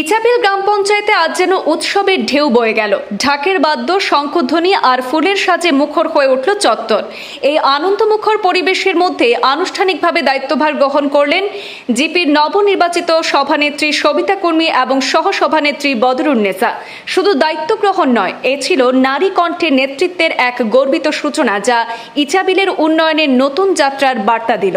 ইচাবিল গ্রাম পঞ্চায়েতে আজ যেন উৎসবের ঢেউ বয়ে গেল। ঢাকের বাদ্য, শঙ্খধ্বনি আর ফুলের সাজে মুখর হয়ে উঠল চত্বর। এই আনন্দমুখর পরিবেশের মধ্যে আনুষ্ঠানিকভাবে দায়িত্বভার গ্রহণ করলেন জিপির নবনির্বাচিত সভানেত্রী সবিতা কর্মী এবং সহসভানেত্রী বদরুন্নেসা শুধু দায়িত্ব গ্রহণ নয়, এ ছিল নারী কণ্ঠে নেতৃত্বের এক গর্বিত সূচনা যা ইচাবিলের উন্নয়নের নতুন যাত্রার বার্তা দিল।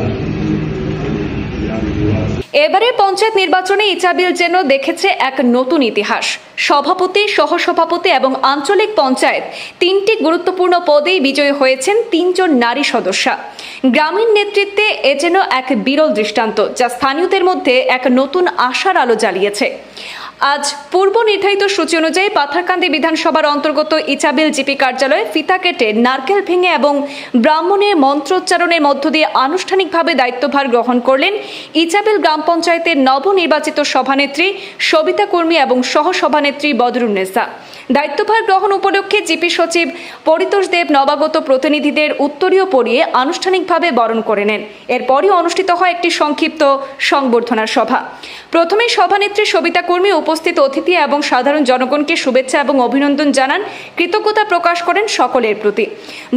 এবারে পঞ্চায়েত নির্বাচনে ইচাবিল যেন দেখেছে এক নতুন ইতিহাস। সভাপতি, সহসভাপতি এবং আঞ্চলিক পঞ্চায়েত তিনটি গুরুত্বপূর্ণ পদেই বিজয়ী হয়েছেন তিনজন নারী সদস্যা। গ্রামীণ নেতৃত্বে এ যেন এক বিরল দৃষ্টান্ত যা স্থানীয়দের মধ্যে এক নতুন আশার আলো জ্বালিয়েছে। আজ পূর্ব নির্ধারিত সূচি অনুযায়ী পাথারকান্দি বিধানসভার অন্তর্গত ইচাবিল জিপি কার্যালয়ে ফিতা কেটে নারকেল ভেঙে এবং ব্রাহ্মণের মন্ত্রোচ্চারণের মধ্য দিয়ে আনুষ্ঠানিকভাবে দায়িত্বভার গ্রহণ করলেন ইচাবিল গ্রাম পঞ্চায়েতের নবনির্বাচিত সভানেত্রী সবিতা কর্মী এবং সহসভানেত্রী বদরুন্নেসা দায়িত্বভার গ্রহণ উপলক্ষে জিপি সচিব পরিতোষ দেব নবাগত প্রতিনিধিদের উত্তরীয় পড়িয়ে আনুষ্ঠানিকভাবে বরণ করে নেন। এরপরই অনুষ্ঠিত হয় একটি সংক্ষিপ্ত সংবর্ধনার সভা। প্রথমে সভানেত্রী সবিতা কর্মী উপস্থিত অতিথি এবং সাধারণ জনগণকে শুভেচ্ছা এবং অভিনন্দন জানান, কৃতজ্ঞতা প্রকাশ করেন সকলের প্রতি।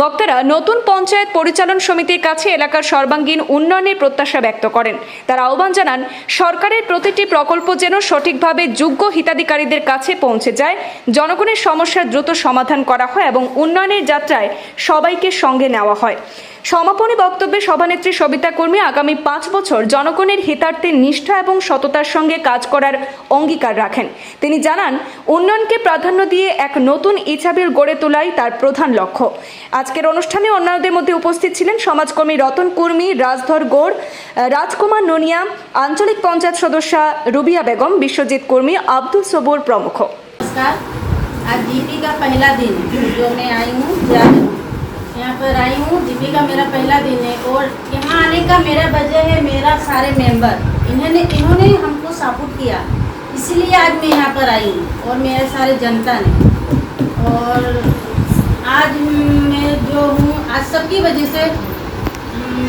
বক্তারা নতুন পঞ্চায়েত পরিচালন সমিতির কাছে এলাকার সর্বাঙ্গীন উন্নয়নের প্রত্যাশা ব্যক্ত করেন। তারা আহ্বান জানান, সরকারের প্রতিটি প্রকল্প যেন সঠিকভাবে যোগ্য হিতাধিকারীদের কাছে পৌঁছে যায়, জনগণের সমস্যার দ্রুত সমাধান করা হয় এবং উন্নয়নের যাত্রায় সবাইকে সঙ্গে নেওয়া হয়। সমাপনী বক্তব্যে সভানেত্রী সবিতা কর্মী আগামী পাঁচ বছর জনগণের হিতার্থে নিষ্ঠা এবং সততার সঙ্গে কাজ করার অঙ্গীকার রাখেন তিনি জানান উন্নয়নকে প্রাধান্য দিয়ে এক নতুন ইচাবিল গড়ে তোলাই তার প্রধান লক্ষ্য আজকের অনুষ্ঠানে অন্যান্যদের মধ্যে উপস্থিত ছিলেন সমাজকর্মী রতন কর্মী রাজধর গৌড় রাজকুমার ননিয়া আঞ্চলিক পঞ্চায়েত সদস্যা রুবিয়া বেগম বিশ্বজিৎ কর্মী আব্দুল সবুর প্রমুখ नमस्कार आज जीपी का पहला दिन है जो मैं आई हूँ जाने यहाँ पर आई हूँ। जीपी का मेरा पहला दिन है और यहाँ आने का मेरा वजह है मेरा सारे मेंबर। इन्होंने इन्होंने हमको सपोर्ट किया। इसीलिए आज मैं यहाँ पर आई हूँ और मेरे सारे जनता ने। और आज मैं जो हूँ आज सबकी वजह से हम्म,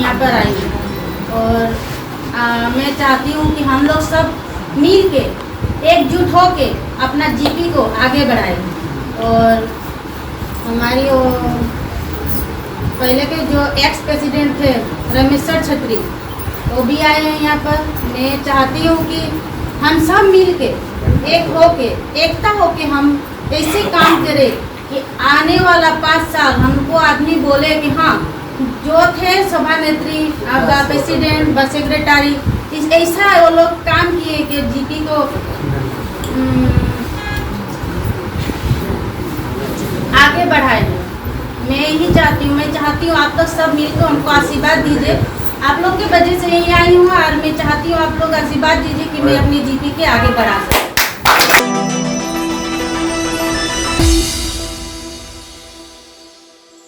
यहाँ पर आई हूँ। और आ, मैं चाहती हूँ कि हम लोग सब मिल के एकजुट हो के अपना जीपी को आगे बढ़ाएँ। और हमारी वो पहले के जो एक्स प्रेसिडेंट थे रमेश्वर छत्री वो भी आए हैं यहाँ पर। मैं चाहती हूँ कि हम सब मिल के एक हो के एकता हो के हम ऐसे काम करें कि आने वाला पाँच साल हमको आदमी बोले कि हाँ जो थे सभा नेत्री आपका प्रेसिडेंट बस सेक्रेटरी इस ऐसा वो लोग काम किए कि जीपी को मैं चाहती हूँ आप लोग सब मिलकर हमको आशीर्वाद दीजिए। आप लोग की वजह से यही आई हूँ और मैं चाहती हूँ आप लोग आशीर्वाद दीजिए कि मैं अपनी जीपी के आगे बढ़ा सकूँ।